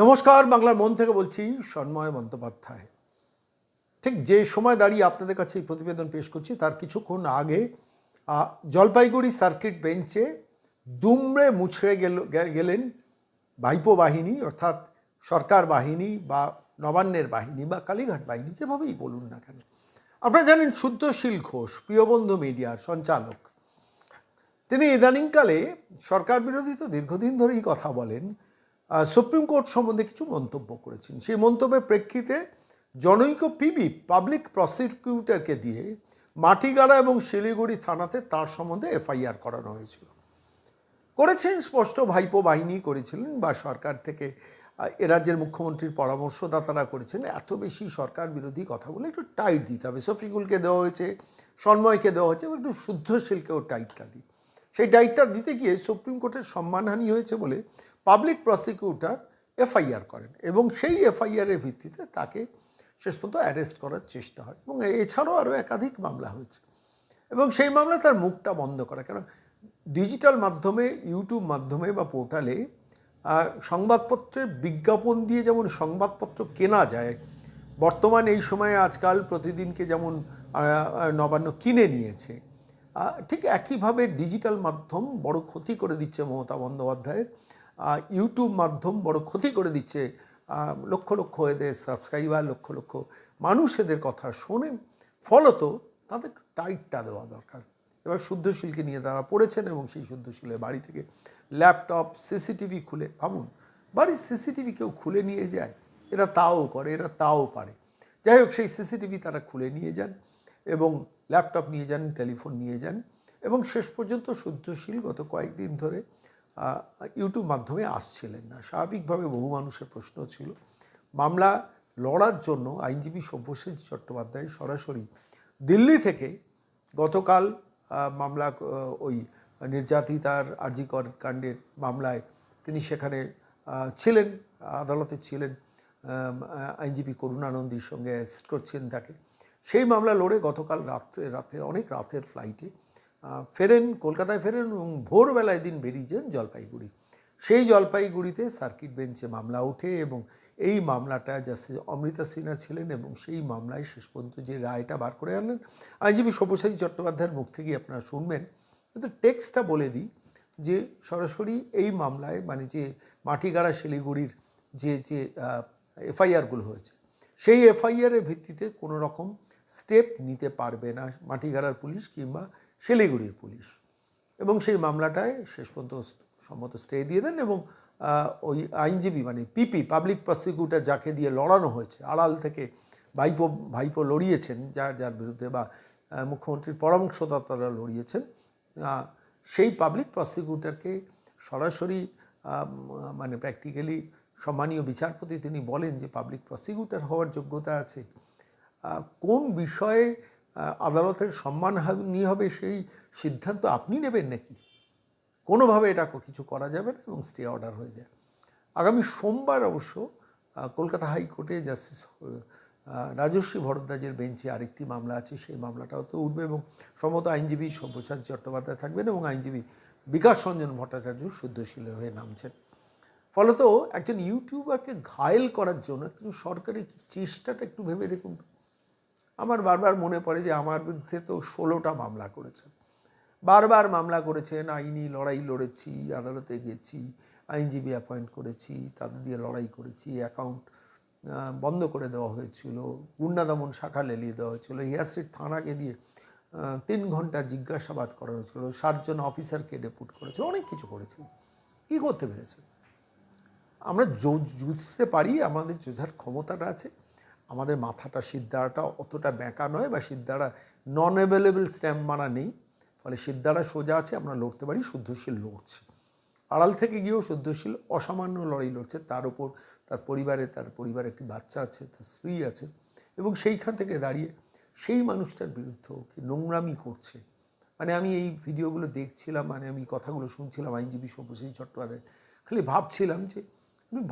নমস্কার, বাংলার মন থেকে বলছি সন্ময় বন্দ্যোপাধ্যায়। ঠিক যে সময় দাঁড়িয়ে আপনাদের কাছে এই প্রতিবেদন পেশ করছি, তার কিছুক্ষণ আগে জলপাইগুড়ি সার্কিট বেঞ্চে দুমড়ে মুছড়ে গেল গেলেন ভাইপো বাহিনী, অর্থাৎ সরকার বাহিনী বা নবান্নের বাহিনী বা কালীঘাট বাহিনী, যেভাবেই বলুন না কেন। আপনারা জানেন শুদ্ধশীল ঘোষ, প্রিয়বন্ধু মিডিয়ার সঞ্চালক। তিনি ইদানিংকালে সরকার বিরোধী তো দীর্ঘদিন ধরেই কথা বলেন সুপ্রিম কোর্ট সম্বন্ধে কিছু মন্তব্য করেছেন। সেই মন্তব্যের প্রেক্ষিতে জনৈক পিবি পাবলিক প্রসিকিউটরকে দিয়ে মাটিগাড়া এবং শিলিগুড়ি থানাতে তার সম্বন্ধে এফআইআর করানো হয়েছিল। করেছেন স্পষ্ট ভাইপো বাহিনী করেছিলেন বা সরকার থেকে এ রাজ্যের মুখ্যমন্ত্রীর পরামর্শদাতারা করেছেন, এত বেশি সরকার বিরোধী কথাগুলো একটু টাইট দিতে হবে। শফিকুলকে দেওয়া হয়েছে, সন্ময়কে দেওয়া হয়েছে, একটু শুদ্ধশীলকেও টাইটটা দিই। সেই টাইটটা দিতে গিয়ে সুপ্রিম কোর্টের সম্মানহানি হয়েছে বলে পাবলিক প্রসিকিউটর এফআইআর করেন এবং সেই এফআইআরের ভিত্তিতে তাকে শেষ পর্যন্ত অ্যারেস্ট করার চেষ্টা হয় এবং এছাড়াও আরও একাধিক মামলা হয়েছে। এবং সেই মামলা তার মুখটা বন্ধ করা কেন? ডিজিটাল মাধ্যমে ইউটিউব মাধ্যমে বা পোর্টালে সংবাদপত্রের বিজ্ঞাপন দিয়ে যেমন সংবাদপত্র কেনা যায়, বর্তমান এই সময়ে আজকাল প্রতিদিনকে যেমন নবান্ন কিনে নিয়েছে ঠিক একইভাবে ডিজিটাল মাধ্যম বড় ক্ষতি করে দিচ্ছে মমতা বন্দ্যোপাধ্যায়ের। ইউটিউব মাধ্যম বড় ক্ষতি করে দিচ্ছে। লক্ষ লক্ষ এদের সাবস্ক্রাইবার লক্ষ লক্ষ মানুষ এদের কথা শোনেন ফলত তাদের টাইটটা দেওয়া দরকার। এবার শুদ্ধশীলকে নিয়ে তারা পড়েছেন এবং সেই শুদ্ধশীলের বাড়ি থেকে ল্যাপটপ সিসিটিভি খুলে, ভাবুন, বাড়ির সিসিটিভি কেউ খুলে নিয়ে যায়? এরা তাও করে, এরা তাও পারে। যাই হোক, সেই সিসিটিভি তারা খুলে নিয়ে যান এবং ল্যাপটপ নিয়ে যান টেলিফোন নিয়ে যান এবং শেষ পর্যন্ত শুদ্ধশীল গত কয়েকদিন ধরে ইউটিউব মাধ্যমে আসছিলেন না। স্বাভাবিকভাবে বহু মানুষের প্রশ্ন ছিল, মামলা লড়ার জন্য আইনজীবী সব্যসাচী চট্টোপাধ্যায় সরাসরি দিল্লি থেকে গতকাল মামলা ওই নির্যাতিতার আরজিকর কাণ্ডের মামলায় তিনি সেখানে ছিলেন, আদালতে ছিলেন আইনজীবী করুণানন্দীর সঙ্গে অ্যাসিস্ট করছেন তাকে সেই মামলা লড়ে গতকাল রাত্রে, রাতে, অনেক রাতের ফ্লাইটে ফেরেন, কলকাতায় ফেরেন এবং ভোরবেলায় দিন বেরিয়ে যান জলপাইগুড়ি। সেই জলপাইগুড়িতে সার্কিট বেঞ্চে মামলা ওঠে এবং এই মামলাটা জাস্টিস অমৃতা সিনহা ছিলেন এবং সেই মামলায় শেষ পর্যন্ত যে রায়টা বার করে আনলেন। আইনজীবী সব্যসাচী চট্টোপাধ্যায়ের মুখ থেকেই আপনারা শুনবেন। কিন্তু টেক্সটটা বলে দিই যে সরাসরি এই মামলায় মানে যে মাটিগাড়া শিলিগুড়ির যে যে এফআইআরগুলো হয়েছে, সেই এফআইআরের ভিত্তিতে কোনো রকম স্টেপ নিতে পারবে না মাটিগাড়ার পুলিশ কিংবা শিলিগুড়ির পুলিশ। এবং সেই মামলাটায় শেষ পর্যন্ত সম্মত স্টে দিয়ে দেন এবং ওই আইনজীবী মানে পিপি পাবলিক প্রসিকিউটর যাকে দিয়ে লড়ানো হয়েছে, আড়াল থেকে ভাইপো ভাইপো লড়িয়েছেন, যার যার বিরুদ্ধে বা মুখ্যমন্ত্রীর পরামর্শদাতারা লড়িয়েছেন সেই পাবলিক প্রসিকিউটরকে সরাসরি মানে প্র্যাকটিক্যালি সম্মানীয় বিচারপতি তিনি বলেন যে পাবলিক প্রসিকিউটর হওয়ার যোগ্যতা আছে। কোন বিষয়ে আহ, সম্মান নিয়ে হবে সেই সিদ্ধান্ত আপনি নেবেন নাকি? কোনোভাবে এটা কিছু করা যাবে না এবং স্টে অর্ডার হয়ে যায়। আগামী সোমবার অবশ্য কলকাতা হাইকোর্টে জাস্টিস রাজস্বী ভরদ্বাজের বেঞ্চে আরেকটি মামলা আছে। সেই মামলাটাও তো উঠবে এবং সম্মত আইনজীবী সব্যসাচী চট্টোপাধ্যায় থাকবেন এবং আইনজীবী বিকাশ রঞ্জন ভট্টাচার্য শুদ্ধশীলের হয়ে নামছেন। ফলত একজন ইউটিউবারকে ঘায়েল করার জন্য একটু সরকারি চেষ্টাটা একটু ভেবে দেখুন তো। আমার বারবার মনে পড়ে যে আমার বিরুদ্ধে তো ষোলোটা মামলা করেছেন বারবার মামলা করেছেন আইনি লড়াই লড়েছি, আদালতে গেছি, আইনজীবী অ্যাপয়েন্ট করেছি, তাদের দিয়ে লড়াই করেছি অ্যাকাউন্ট বন্ধ করে দেওয়া হয়েছিল, গুন্ডা দমন শাখা লেলিয়ে দেওয়া হয়েছিল হেয়ার স্ট্রিট থানাকে দিয়ে তিন ঘণ্টা জিজ্ঞাসাবাদ করা হয়েছিল, সাতজন অফিসারকে ডেপুট করেছিল অনেক কিছু করেছিল কী করতে পেরেছে? আমরা জুঝতে পারি, আমাদের যোঝার ক্ষমতাটা আছে আমাদের মাথাটা সিদ্ধারাটা অতটা ব্যাঁকা নয় বা সিদ্ধারা নন অ্যাভেলেবেল স্ট্যাম্প মারা নেই। ফলে সিদ্ধারা সোজা আছে, আমরা লড়তে পারি, শুদ্ধশীল লড়ছে। আড়াল থেকে গিয়েও শুদ্ধশীল, অসামান্য লড়াই লড়ছে। তার উপর তার পরিবারে তার পরিবারে একটি বাচ্চা আছে, তার স্ত্রী আছে এবং সেইখান থেকে দাঁড়িয়ে সেই মানুষটার বিরুদ্ধেও কি নোংরামি করছে? মানে আমি এই ভিডিওগুলো দেখছিলাম মানে আমি কথাগুলো শুনছিলাম আইনজীবী সব্যসাচী চট্টোপাধ্যায় খালি ভাবছিলাম যে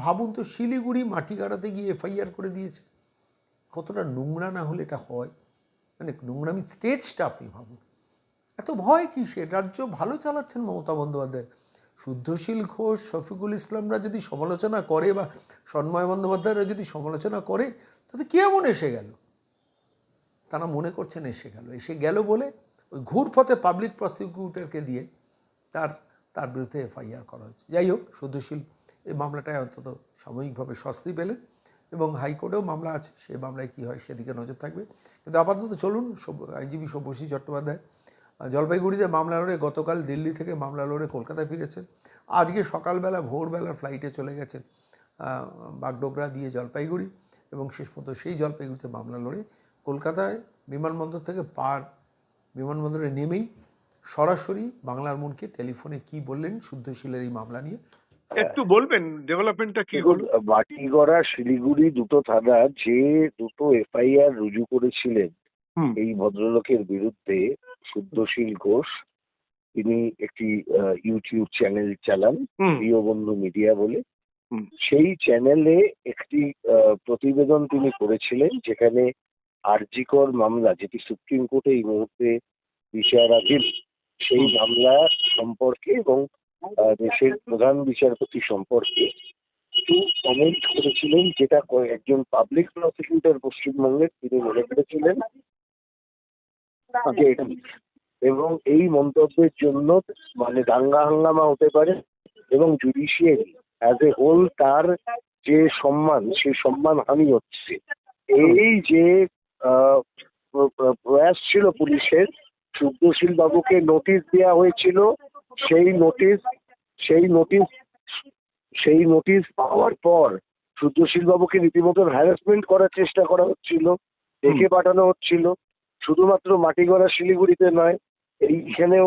ভাবুন তো শিলিগুড়ি মাটিগাড়াতে গিয়ে এফআইআর করে দিয়েছে। কতটা নোংরা না হলে এটা হয়? মানে নোংরামি স্টেজটা আপনি ভাবুন। এত ভয় কিসের? রাজ্য ভালো চালাচ্ছেন মমতা বন্দ্যোপাধ্যায়। শুদ্ধশীল ঘোষ, শফিকুল ইসলামরা যদি সমালোচনা করে বা সন্ময় বন্দ্যোপাধ্যায়রা যদি সমালোচনা করে, তাতে কি এমন এসে গেল? তারা মনে করছেন এসে গেল। এসে গেল বলে ওই ঘুরপথে পাবলিক প্রসিকিউটরকে দিয়ে তার তার বিরুদ্ধে এফআইআর করা হয়েছে। যাই হোক, শুদ্ধশীল এই মামলাটায় অন্তত সাময়িকভাবে স্বস্তি পেলেন। এবং হাইকোর্টেও মামলা আছে সেই মামলায় কী হয় সেদিকে নজর থাকবে। কিন্তু আপাতত চলুন আইনজীবী সব্যসী চট্টোপাধ্যায় জলপাইগুড়িতে মামলা লড়ে গতকাল দিল্লি থেকে মামলা লড়ে কলকাতায় ফিরেছেন। আজকে সকালবেলা ভোরবেলার ফ্লাইটে চলে গেছেন বাগডোগরা দিয়ে জলপাইগুড়ি এবং শেষ পর্যন্ত সেই জলপাইগুড়িতে মামলা লড়ে কলকাতায় বিমানবন্দর থেকে পার, বিমানবন্দরে নেমেই সরাসরি বাংলার মনকে টেলিফোনে কি বললেন শুদ্ধশীলের এই মামলা নিয়ে একটু বলবেন ডেভেলপমেন্টটা কি হলো মাটিগড়া শিলিগুড়ি দুটো থানা যে দুটো এফআইআর রুজু করেছিলেন এই ভদ্রলোকের বিরুদ্ধে শুদ্ধশীল ঘোষ তিনি একটি ইউটিউব চ্যানেল চালান প্রিয় বন্ধু মিডিয়া বলে। সেই চ্যানেলে একটি প্রতিবেদন তিনি করেছিলেন যেখানে আরজিকর মামলা যেটি সুপ্রিম কোর্টে এই মুহূর্তে বিচারাধীন সেই মামলা সম্পর্কে এবং দেশের প্রধান বিচারপতি সম্পর্কে একটু কমেন্ট করেছিলেন যেটা একজন পাবলিক প্রসিকিউটর পশ্চিমবঙ্গের, তিনি মনে করেছিলেন। এবং এই মন্তব্যের জন্য মানে দাঙ্গা হাঙ্গামা হতে পারে এবং জুডিশিয়ারি অ্যাজ এ হোল তার যে সম্মান সেই সম্মান হানি হচ্ছে এই যে প্রয়াস ছিল পুলিশের শুদ্ধশীল বাবুকে নোটিশ দেওয়া হয়েছিল সেই নোটিশ সেই নোটিশ সেই নোটিশ পাওয়ার পর শুদ্ধশীল বাবুকে রীতিমতন হ্যারাসমেন্ট করার চেষ্টা করা হচ্ছিল ডেকে পাঠানো হচ্ছিল। শুধুমাত্র মাটিগড়া শিলিগুড়িতে নয় এইখানেও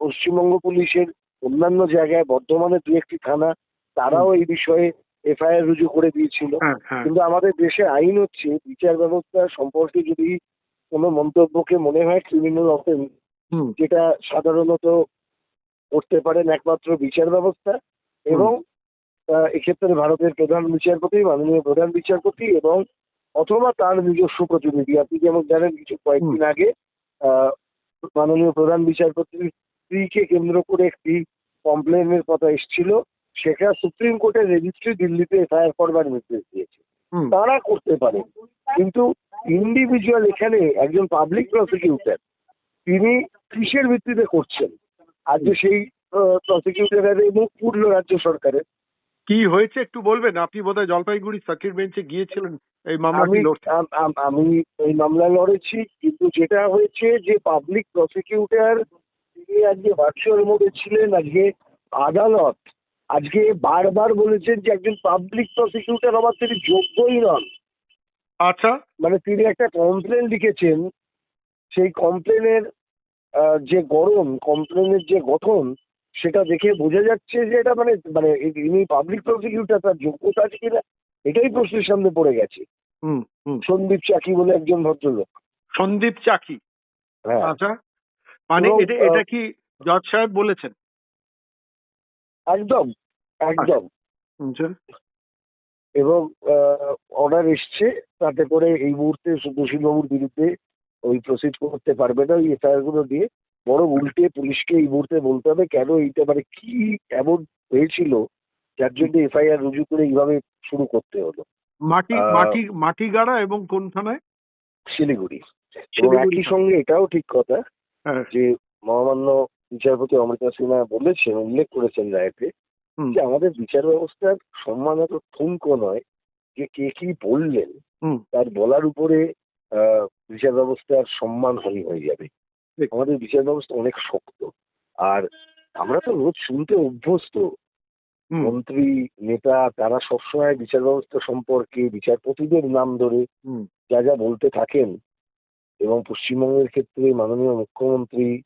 পশ্চিমবঙ্গ পুলিশের অন্যান্য জায়গায় বর্ধমানের দু একটি থানা তারাও এই বিষয়ে এফআইআর রুজু করে দিয়েছিল। হ্যাঁ হ্যাঁ। কিন্তু আমাদের দেশে আইন হচ্ছে বিচার ব্যবস্থা সম্পর্কে যদি কোনো মন্তব্যকে মনে হয় ক্রিমিনাল অফেন্স যেটা সাধারণত করতে পারেন একমাত্র বিচার ব্যবস্থা এবং এক্ষেত্রে ভারতের প্রধান বিচারপতি মাননীয় প্রধান বিচারপতি এবং অথবা তার নিজস্ব প্রতিনিধি। আপনি যেমন জানেন কিছু কয়েকদিন আগে আহ, মাননীয় প্রধান বিচারপতির স্ত্রীকে কেন্দ্র করে একটি কমপ্লেনের কথা এসেছিল। সেটা সুপ্রিম কোর্টের রেজিস্ট্রি দিল্লিতে এফআইআর করবার নির্দেশ দিয়েছে। তারা করতে পারে। কিন্তু ইন্ডিভিজুয়াল এখানে একজন পাবলিক প্রসিকিউটর তিনি কিসের ভিত্তিতে করছেন? যে সেই প্রসিকিউটরের মুখ পুরলো রাজ্য সরকারের। কি হয়েছে একটু বলবেন? আপনি বোধহয় জলপাইগুড়ি সার্কিট বেঞ্চে গিয়েছিলেন এই মামলাটি আমি লড়তে। এই মামলা লড়েছি কিন্তু যেটা হয়েছে যে পাবলিক প্রসিকিউটর তিনি আজকে ভার্চুয়াল মোডে ছিলেন আজকে আদালত আজকে বারবার বলেছেন যে একজন পাবলিক প্রসিকিউটর হওয়ার তিনি যোগ্যই নন। আচ্ছা। মানে তিনি একটা কমপ্লেন লিখেছেন সেই কমপ্লেনের যে গরম কমপ্লেনের যে গঠন সেটা দেখে বোঝা যাচ্ছে যে এটা মানে মানে ইনি পাবলিক প্রসিকিউটর তার যোগ্যতা আছে কিনা এটাই প্রশ্নের সামনে পড়ে গেছে। হুম হুম। সন্দীপ চাকি বলে একজন ভদ্রলোক। সন্দীপ চাকি? হ্যাঁ। আচ্ছা। মানে এটা এটা কি জজ সাহেব বলেছেন? একদম একদম। বুঝছেন? এবং অর্ডার এসছে তাতে করে এই মুহূর্তে সুশীল বাবুর বিরুদ্ধে ওই প্রসিড করতে পারবে না ওই এফআইআরগুলো দিয়ে। বড় উল্টে পুলিশকে এই মুহূর্তে বলতে হবে কেন এইটা মানে কি এমন হয়েছিল যার জন্য এফআইআর রুজু করে এইভাবে শুরু করতে হলো। মাটি মাটি মাটি গাড়া এবং কোন থানায় শিলিগুড়ি। এবং একই সঙ্গে এটাও ঠিক কথা হ্যাঁ। যে মহামান্য বিচারপতি অমৃতা সিনহা বলেছেন উল্লেখ করেছেন রায়তে যে আমাদের বিচার ব্যবস্থার সম্মান এত ঠুনকো নয় যে কে কি বললেন তার বলার উপরে বিচার ব্যবস্থার সম্মান হানি হয়ে যাবে। আমাদের বিচার ব্যবস্থা অনেক শক্ত। আর আমরা তো রোজ শুনতে অভ্যস্ত। মন্ত্রী নেতা তারা সবসময় বিচার ব্যবস্থা সম্পর্কে বিচারপতিদের নাম ধরে যা যা বলতে থাকেন এবং পশ্চিমবঙ্গের ক্ষেত্রে মাননীয় মুখ্যমন্ত্রী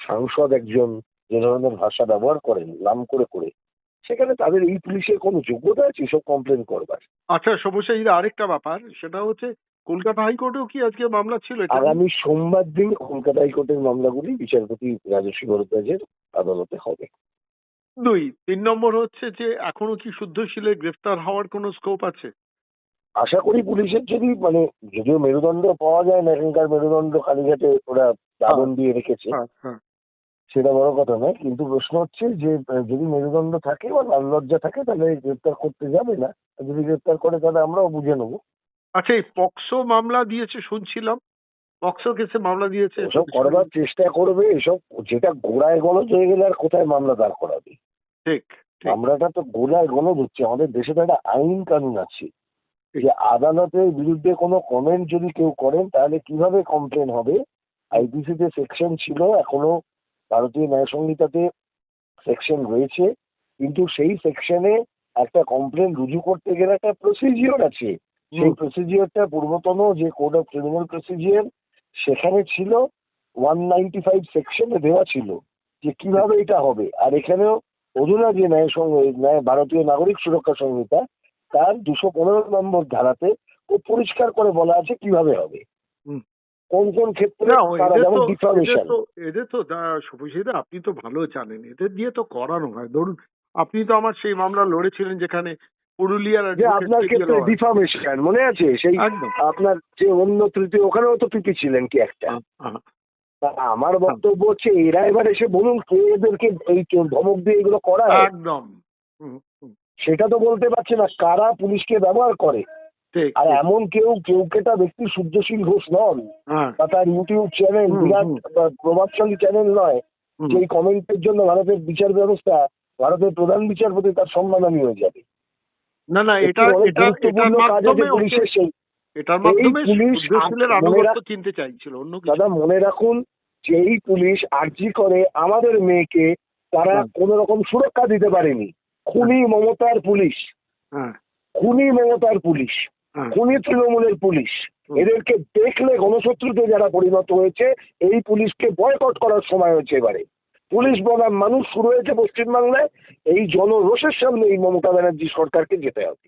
সাংসদ একজন যে ধরনের ভাষা ব্যবহার করেন নাম করে করে সেখানে তাদের এই পুলিশের কোনো যোগ্যতা আছে? এসব কমপ্লেন করবার। আচ্ছা সমস্যা আরেকটা ব্যাপার সেটা হচ্ছে কলকাতা হাইকোর্টেও কি আজকে মামলা ছিল এটা? আগামী সোমবার দিন কলকাতা হাইকোর্টের মামলাগুলি বিচারপতি রাজস্বী ভরদ্বাজের আদালতে হবে। দুই তিন নম্বর হচ্ছে যে এখনও কি শুদ্ধশীলে গ্রেফতার হওয়ার কোনো স্কোপ আছে? আশা করি পুলিশের যদি মানে যদিও মেরুদণ্ড পাওয়া যায় না এখানকার মেরুদণ্ড কালীঘাটে ওরা দাবন দিয়ে রেখেছে। হ্যাঁ হ্যাঁ। সেটা বড় কথা নয় কিন্তু প্রশ্ন হচ্ছে যে যদি মেরুদণ্ড থাকে বা লাল লজ্জা থাকে তাহলে গ্রেপ্তার করতে যাবে না। যদি গ্রেপ্তার করে তাহলে আমরাও বুঝে নেব। আচ্ছা এই পক্সো মামলা দিয়েছে শুনছিলাম। পক্সো কেসে মামলা দিয়েছে। এসব করবার চেষ্টা করবে এসব যেটা গোড়ায় গলদ হয়ে গেলে আর কোথায় মামলা দাঁড় করাবে? ঠিক মামলাটা তো গোড়ায় গলদ হচ্ছে। আমাদের দেশে তো একটা আইন কানুন আছে। যে আদালতের বিরুদ্ধে কোনো কমেন্ট যদি কেউ করেন তাহলে কীভাবে কমপ্লেন হবে? আইপিসি তে সেকশন ছিল এখনও ভারতীয় ন্যায় সংহিতাতে সেকশন রয়েছে। কিন্তু সেই সেকশনে একটা কমপ্লেন রুজু করতে গেলে একটা প্রসিজিওর আছে। সেই। প্রসিজিওরটা পূর্বতন যে কোড অফ ক্রিমিনাল প্রসিজিওর সেখানে ছিল ওয়ান নাইনটি ফাইভ সেকশনে দেওয়া ছিল যে কীভাবে এটা হবে আর এখানেও অধুনা যে ন্যায় সং- ন্যায় ভারতীয় নাগরিক সুরক্ষা সংহিতা তার দুশো পনেরো নম্বর ধারাতে খুব পরিষ্কার করে বলা আছে কীভাবে হবে। কোন কোন ক্ষেত্রে তারা এদের যেমন তো এদের তো এদের আপনি তো ভালো জানেন এদের দিয়ে তো করানো হয় ধরুন আপনি তো আমার সেই মামলা লড়েছিলেন যেখানে পুরুলিয়ার আপনার ক্ষেত্রে ডিফামেশন মনে আছে? সেই আপনার যে অন্য তৃতীয় ওখানেও তো পিপি ছিলেন কি একটা? আহ। তা আমার বক্তব্য হচ্ছে এরা এবার এসে বলুন কে এদেরকে এই ধমক দিয়ে এগুলো করায়? একদম। সেটা তো বলতে পারছে না কারা পুলিশকে ব্যবহার করে? আর এমন কেউ কেউ কেটা ব্যক্তি সূর্যশীল ঘোষ নন হ্যাঁ। বা তার ইউটিউব চ্যানেল বিরাট প্রভাবশালী চ্যানেল নয়। যে কমেন্টের জন্য ভারতের বিচার ব্যবস্থা ভারতের প্রধান বিচারপতি তার সম্মানহানি হয়ে যাবে। না না এটা এটা এটার মাধ্যমে এটার মাধ্যমে আনুগত্য চাইছিল অন্য কিছু দাদা মনে রাখুন যে এই পুলিশ আর্জি করে আমাদের মেয়েকে তারা হ্যাঁ। কোন রকম সুরক্ষা দিতে পারেনি। খুনি মমতার পুলিশ। হ্যাঁ। খুনি মমতার পুলিশ। হ্যাঁ। খুনি তৃণমূলের পুলিশ। এদেরকে দেখলে গণশত্রুতে যারা পরিণত হয়েছে এই পুলিশকে বয়কট করার সময় হয়েছে এবারে। পুলিশ বনাম মানুষ শুরু হয়েছে পশ্চিমবাংলায়। এই জনরোষের সামনে এই মমতা ব্যানার্জি সরকারকে যেতে হবে।